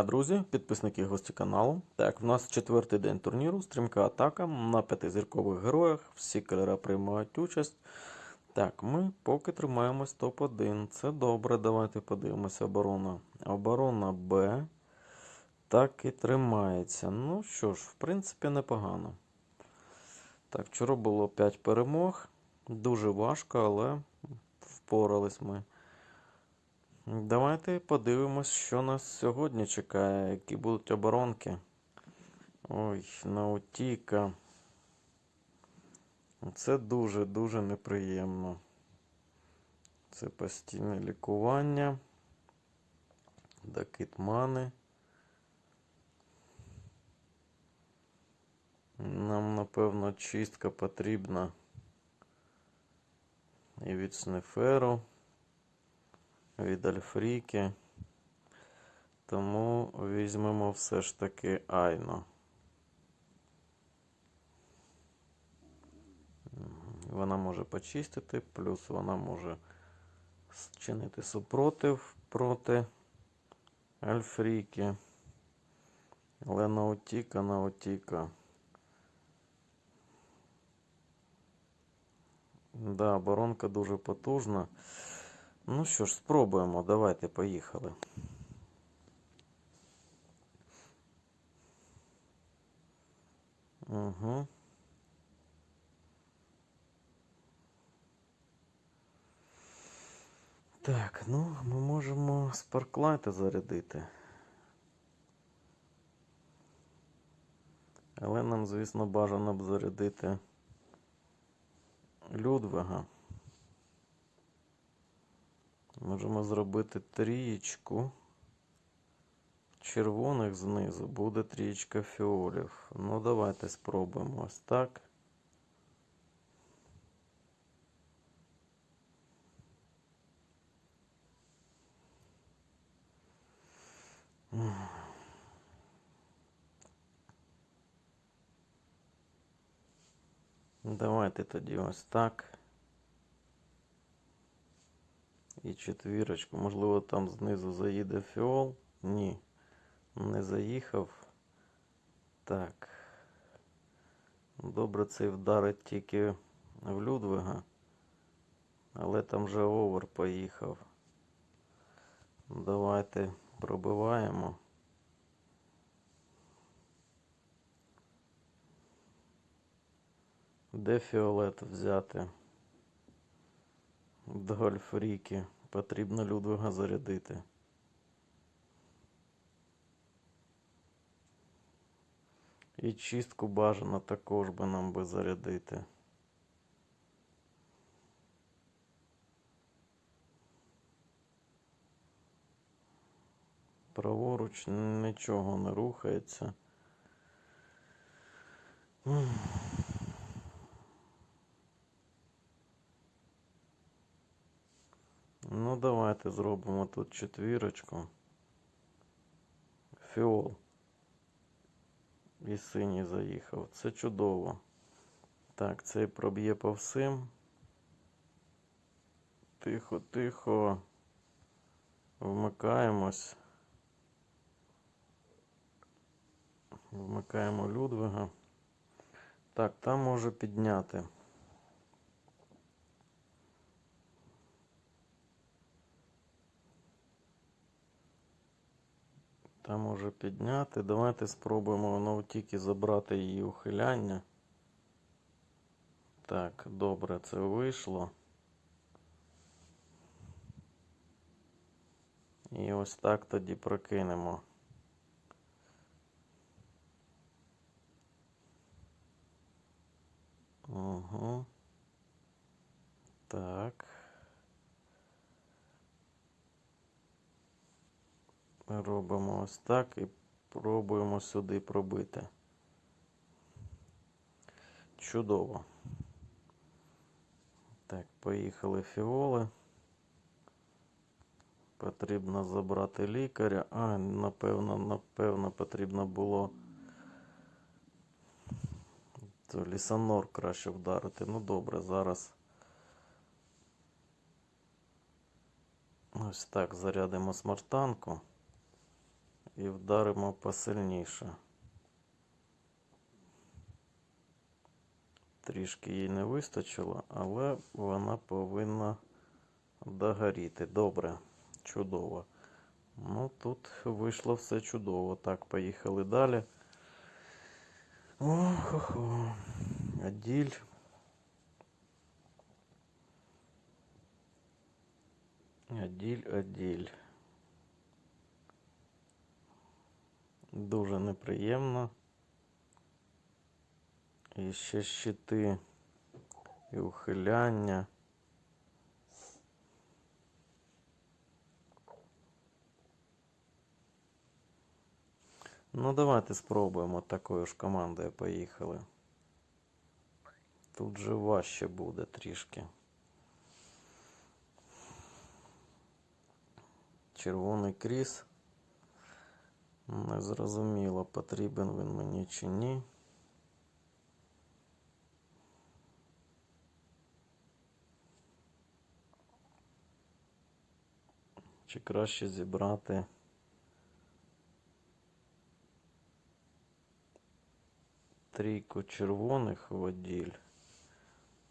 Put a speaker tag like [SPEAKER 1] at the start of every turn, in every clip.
[SPEAKER 1] дня, друзі, підписники гості каналу. Так, в нас четвертий день турніру, стрімка атака на п'ятизіркових героях. Всі кольори приймають участь. Так, ми поки тримаємось топ-1. Це добре. Давайте подивимося. Оборона. Оборона Б. Так і тримається. Ну що ж, в принципі, непогано. Так, вчора було 5 перемог. Дуже важко, але впорались ми. Давайте подивимось, що нас сьогодні чекає, які будуть оборонки. Ой, наутіка. Це дуже-дуже неприємно. Це постійне лікування. Дакітмани. Нам, напевно, чистка потрібна і від снеферу від Альфріки. Тому візьмемо все ж таки Айно. Вона може почистити, плюс вона може зчинити супротив проти Альфріки. Але наутіка, наутіка. Да, оборонка дуже потужна. Ну що ж, спробуємо. Давайте, поїхали. Угу. Так, ну, ми можемо спарклайта зарядити. Але нам, звісно, бажано б зарядити Людвига. Можемо зробити трієчку. Червоних знизу буде трієчка фіолів. Ну, давайте спробуємо ось так. Давайте тоді ось так. І четвірочку. Можливо, там знизу заїде фіол. Ні. Не заїхав. Так. Добре, цей вдарить тільки в Людвига. Але там вже овер поїхав. Давайте пробиваємо. Де фіолет взяти? До Гольфріки. Потрібно Людвига зарядити. І чистку бажано також би нам би зарядити. Праворуч нічого не рухається. Ну, давайте зробимо тут четвірочку. Фіол. І синій заїхав. Це чудово. Так, цей проб'є по всім. Тихо, тихо. Вмикаємось. Вмикаємо Людвига. Так, там може підняти. Там може підняти. Давайте спробуємо в ноутіки забрати її ухиляння. Так, добре, це вийшло. І ось так тоді прокинемо. Угу. Так. Робимо ось так і пробуємо сюди пробити. Чудово. Так, поїхали фіоли. Потрібно забрати лікаря. А, напевно, напевно, потрібно було то лісанор краще вдарити. Ну добре, зараз. Ось так зарядимо смартанку. І вдаримо посильніше. Трішки їй не вистачило, але вона повинна догоріти. Добре, чудово. Ну, тут вийшло все чудово. Так, поїхали далі. Ох-хо-хо. Аділь. Аділь, Аділь. Дуже неприємно. І ще щити і ухиляння. Ну, давайте спробуємо такою ж командою поїхали. Тут же важче буде трішки. Червоний кріс. Незрозуміло, потрібен він мені чи ні. Чи краще зібрати трійку червоних в оділь.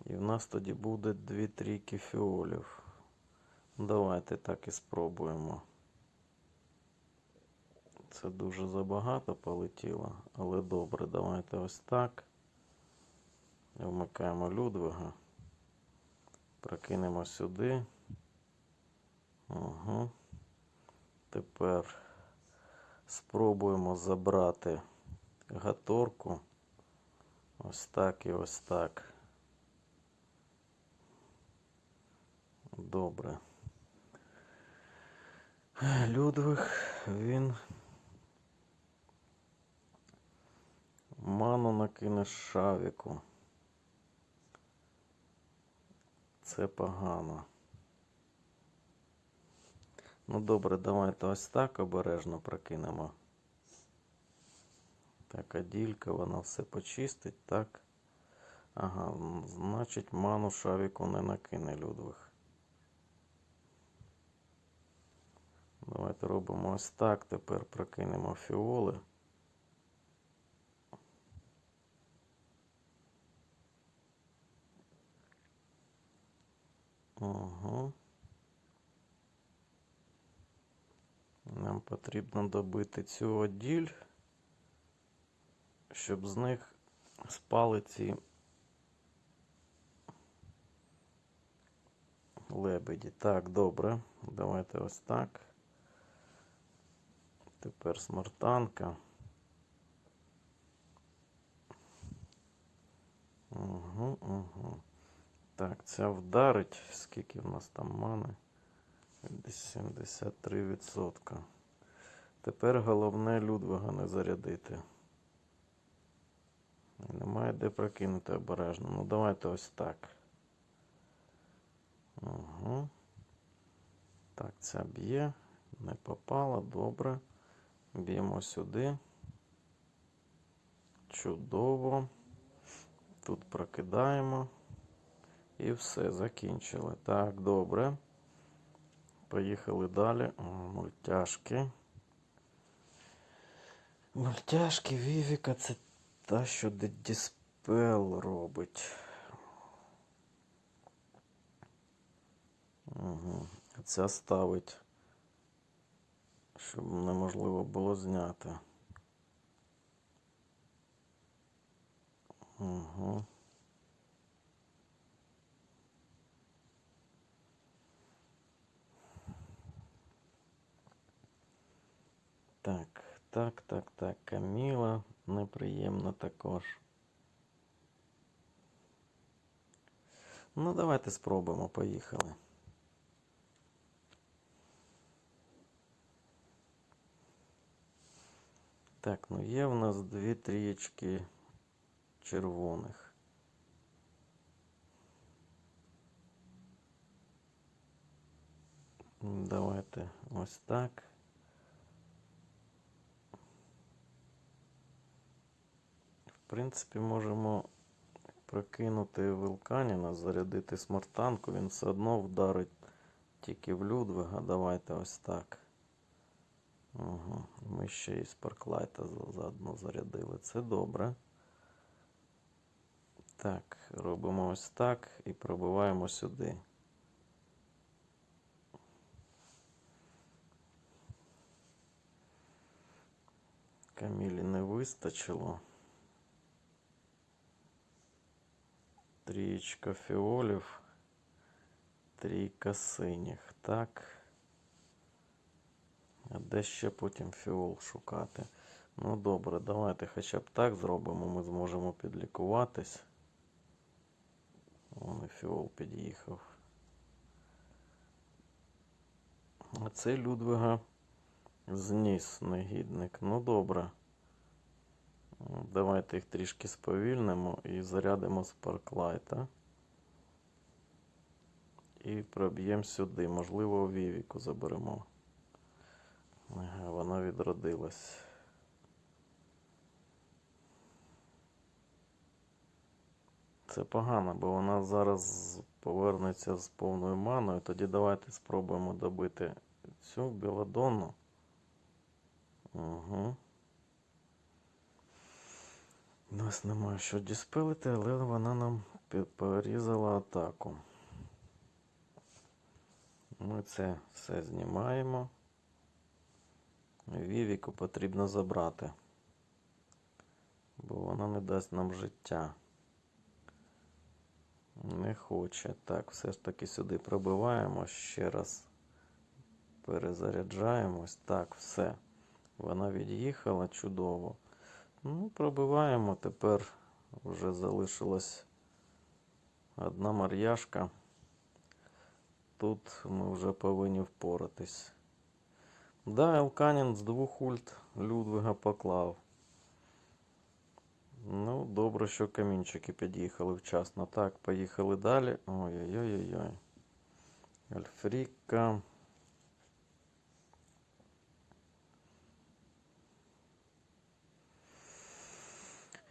[SPEAKER 1] І в нас тоді буде дві трійки фіолів. Давайте так і спробуємо. Це дуже забагато полетіло, але добре, давайте ось так. Вмикаємо Людвига. Прокинемо сюди. Угу. Тепер спробуємо забрати гаторку. Ось так і ось так. Добре. Людвиг, він ману накине шавіку. Це погано. Ну добре, давайте ось так обережно прокинемо. Так, Аділька, вона все почистить, так. Ага, значить, ману шавіку не накине Людвиг. Давайте робимо ось так. Тепер прокинемо фіоли. Угу. Нам потрібно добити цю оділь, щоб з них спали ці лебеді. Так, добре. Давайте ось так. Тепер смартанка. Угу, угу. Так, ця вдарить. Скільки в нас там мани? 73%. Тепер головне Людвига не зарядити. І Немає де прокинути обережно. Ну давайте ось так. Угу. Так, ця б'є. Не попала, добре. Б'ємо сюди. Чудово. Тут прокидаємо. І все, закінчили. Так, добре. Поїхали далі. Мультяшки. Мультяшки Вівіка це та, що Діспел робить. Угу. Ця ставить, щоб неможливо було зняти. Угу. Так, так, так. Каміла неприємно також. Ну, давайте спробуємо, поїхали. Так, ну є в нас дві трієчки червоних. Давайте ось так. В принципі, можемо прокинути вулканіна, зарядити смартанку, він все одно вдарить тільки в Людвига. Давайте ось так. Угу. Ми ще і спарклайта заодно зарядили. Це добре. Так, робимо ось так і пробиваємо сюди. Камілі не вистачило. Трієчка фіолів, трійка синіх. Так. А де ще потім фіол шукати? Ну добре, давайте хоча б так зробимо. Ми зможемо підлікуватись. Вон і фіол під'їхав. А цей Людвига зніс негідник. Ну добре. Давайте їх трішки сповільнимо і зарядимо спарклайта. І проб'ємо сюди. Можливо, Вівіку заберемо. Вона відродилась. Це погано, бо вона зараз повернеться з повною маною. Тоді давайте спробуємо добити цю білодонну. Угу. У нас немає що діспелити, але вона нам порізала атаку. Ми це все знімаємо. Вівіку потрібно забрати, бо вона не дасть нам життя. Не хоче. Так, все ж таки сюди пробиваємо. Ще раз перезаряджаємось. Так, все. Вона від'їхала чудово. Ну, пробиваємо. Тепер вже залишилась одна мар'яшка. Тут ми вже повинні впоратись. Да, Елканін з двох ульт Людвига поклав. Ну, добре, що камінчики під'їхали вчасно. Так, поїхали далі. Ой-ой-ой-ой. Альфріка.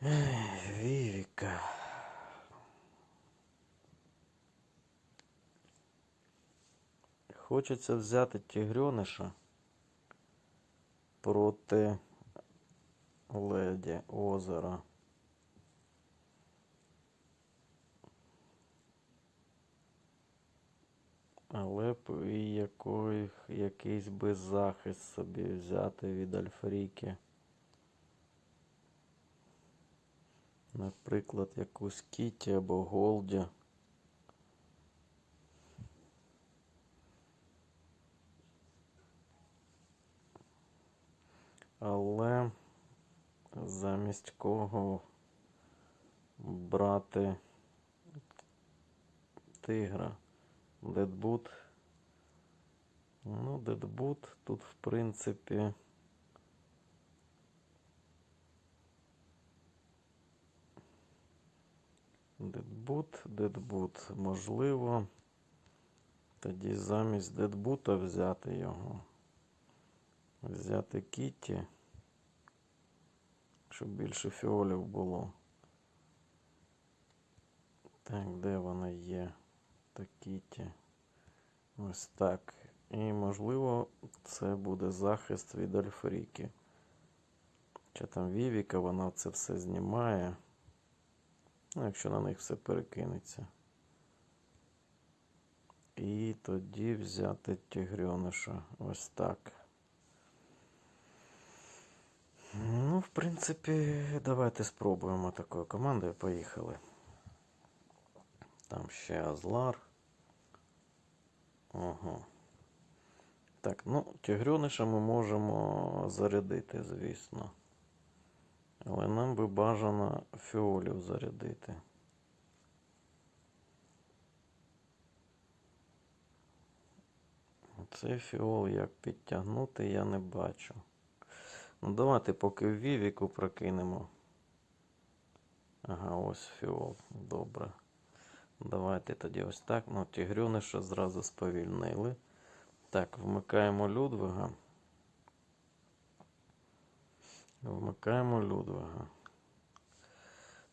[SPEAKER 1] Ех, Вівіка. Хочеться взяти тігрьониша проти леді озера. Але б і якийсь би захист собі взяти від Альфріки. Наприклад, якусь Кіті або Голді. Але замість кого брати тигра? Дедбут. Ну, Дедбут тут, в принципі. Дедбут, Дедбут. Можливо. Тоді замість Дедбута взяти його. Взяти Кіті. Щоб більше фіолів було. Так, де вона є? Та Кіті. Ось так. І можливо це буде захист від Альфріки. Чи там Вівіка, вона це все знімає. Ну, якщо на них все перекинеться. І тоді взяти тігрьониша. Ось так. Ну, в принципі, давайте спробуємо такою командою. Поїхали. Там ще Азлар. Ага. Так, ну, тігрьониша ми можемо зарядити, звісно. Але нам би бажано фіолів зарядити. Цей фіол як підтягнути я не бачу. Ну, давайте поки в Вівіку прокинемо. Ага, ось фіол. Добре. Давайте тоді ось так. Ну, тігрюниша зразу сповільнили. Так, вмикаємо Людвига. Вмикаємо Людвига.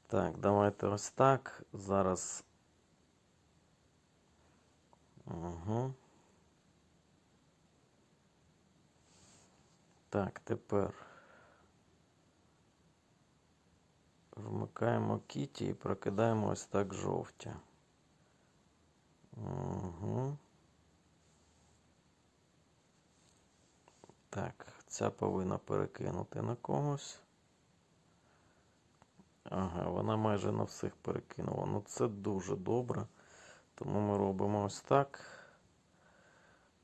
[SPEAKER 1] Так, давайте ось так. Зараз. Угу. Так, тепер вмикаємо кіті і прокидаємо ось так жовті. Угу. Так, ця повинна перекинути на когось. Ага, вона майже на всіх перекинула. Ну це дуже добре. Тому ми робимо ось так.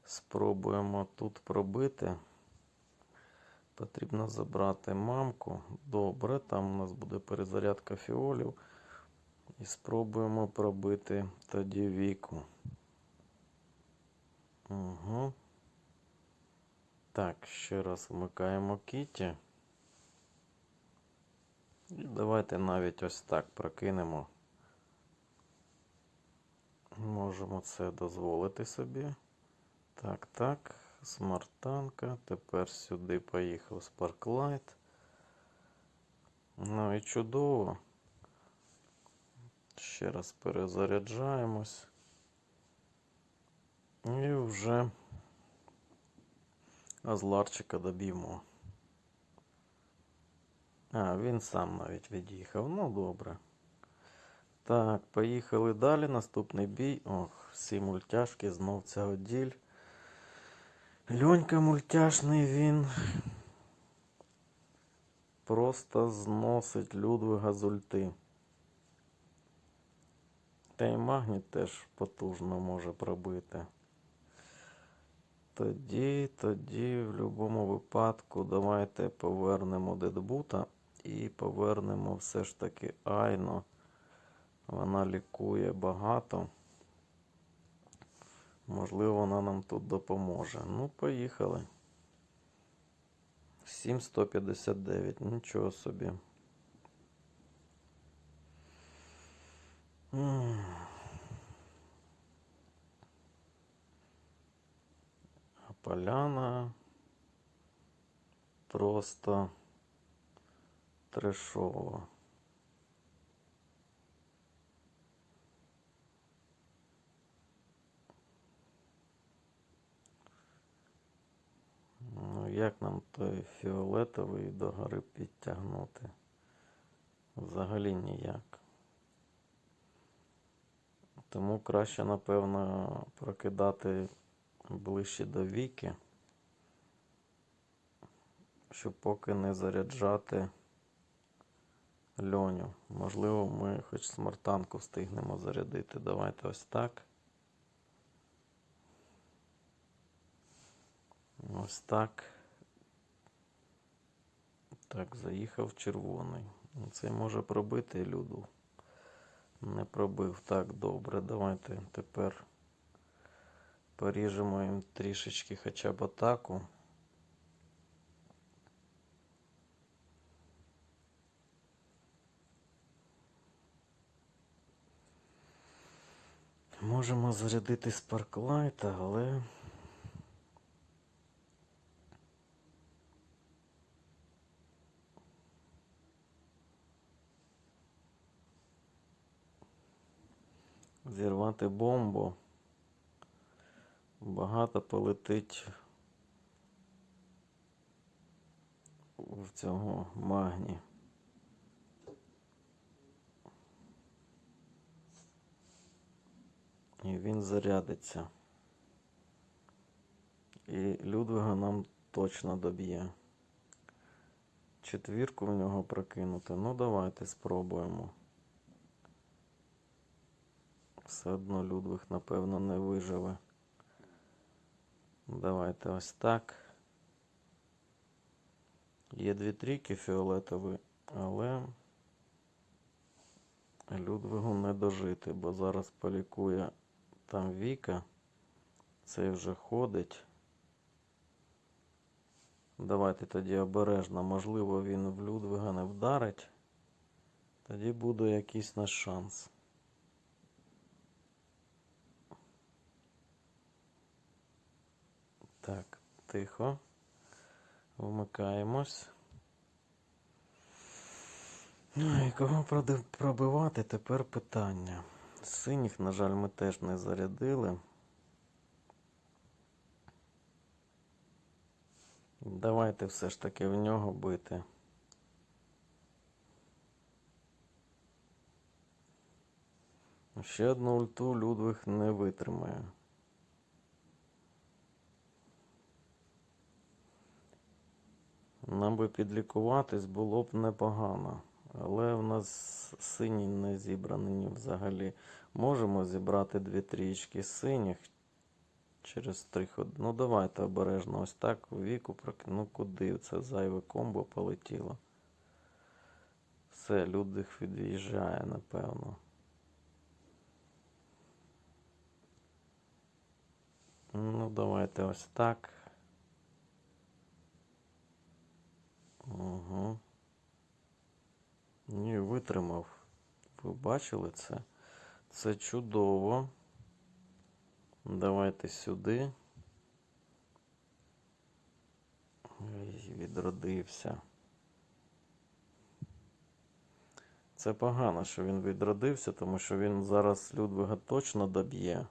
[SPEAKER 1] Спробуємо тут пробити. Потрібно забрати мамку. Добре, там у нас буде перезарядка фіолів. І спробуємо пробити тоді віку. Угу. Так, ще раз вмикаємо кіті. І давайте навіть ось так прокинемо. Можемо це дозволити собі. Так, так, смартанка. Тепер сюди поїхав Sparklight. Ну і чудово. Ще раз перезаряджаємось. І вже Азларчика доб'ємо. А, він сам навіть від'їхав. Ну, добре. Так, поїхали далі. Наступний бій. Ох, всі мультяшки, знов ця діль. Льонька мультяшний він. Просто зносить Людвига з ульти. Та й магніт теж потужно може пробити. Тоді, тоді, в будь-якому випадку, давайте повернемо Дедбута і повернемо все ж таки Айно. Вона лікує багато. Можливо, вона нам тут допоможе. Ну, поїхали. 7159, нічого собі. М. А поляна просто трешова. Ну, як нам той фіолетовий до гори підтягнути? Взагалі ніяк. Тому краще, напевно, прокидати ближче до віки, щоб поки не заряджати льоню. Можливо, ми хоч смартанку встигнемо зарядити. Давайте ось так. Ось так. Так, заїхав червоний. Це може пробити люду. Не пробив так добре. Давайте тепер поріжемо їм трішечки хоча б атаку. Можемо зарядити спарклайта, але зірвати бомбу. Багато полетить в цього магні. І він зарядиться. І Людвига нам точно доб'є. Четвірку в нього прокинути. Ну, давайте спробуємо. Все одно Людвиг, напевно, не виживе. Давайте ось так. Є дві трійки фіолетові, але Людвигу не дожити, бо зараз полікує там Віка. Цей вже ходить. Давайте тоді обережно. Можливо, він в Людвига не вдарить. Тоді буде якийсь наш шанс. Так, тихо. Вмикаємось. Ну і кого пробивати тепер питання. Синіх, на жаль, ми теж не зарядили. Давайте все ж таки в нього бити. Ще одну ульту Людвиг не витримає. Нам би підлікуватись було б непогано. Але в нас сині не зібрані взагалі. Можемо зібрати дві трічки синіх через три ходи. Ну давайте обережно ось так у віку Ну куди це зайве комбо полетіло? Все, Людвиг від'їжджає, напевно. Ну, давайте ось так. Угу. Ні, витримав. Ви бачили це? Це чудово. Давайте сюди. Відродився. Це погано, що він відродився, тому що він зараз Людвига точно доб'є.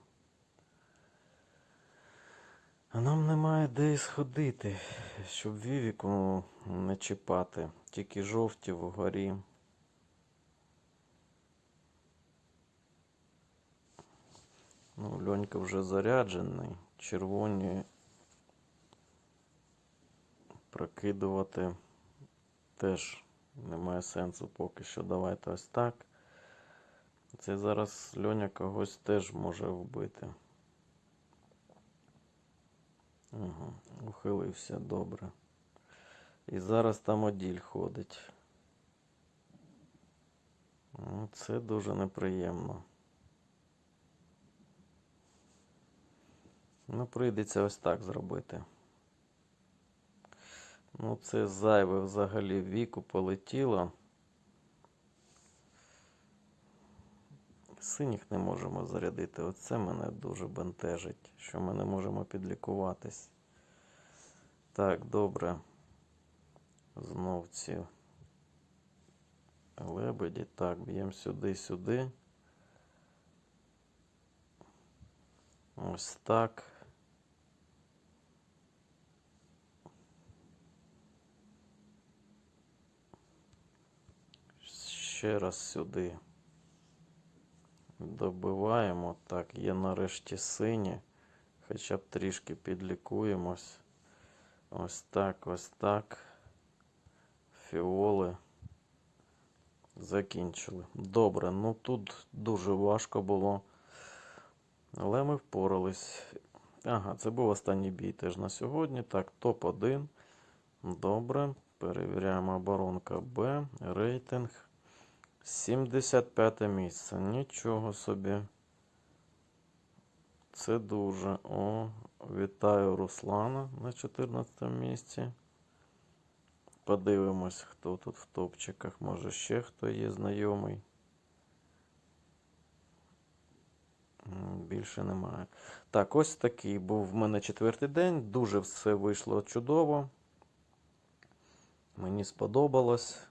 [SPEAKER 1] А нам немає де і сходити, щоб Вівіку не чіпати. Тільки жовті вгорі. Ну, Льонька вже заряджений. Червоні прокидувати теж немає сенсу поки що. Давайте ось так. Це зараз Льоня когось теж може вбити. Угу. Ухилився добре. І зараз там оділь ходить. Ну, Це дуже неприємно. Ну, прийдеться ось так зробити. Ну, це зайве взагалі віку полетіло. Синіх не можемо зарядити. Оце мене дуже бентежить, що ми не можемо підлікуватись. Так, добре. Знов ці лебеді. Так, б'ємо сюди, сюди. Ось так. Ще раз сюди. Добиваємо. Так, є нарешті сині. Хоча б трішки підлікуємось. Ось так, ось так. Фіоли. Закінчили. Добре, ну тут дуже важко було. Але ми впорались. Ага, це був останній бій теж на сьогодні. Так, топ-1. Добре. Перевіряємо оборонка Б. Рейтинг. 75 місце. Нічого собі. Це дуже. О, вітаю Руслана на 14 місці. Подивимось, хто тут в топчиках. Може ще хто є знайомий. Більше немає. Так, ось такий був в мене четвертий день. Дуже все вийшло чудово. Мені сподобалось.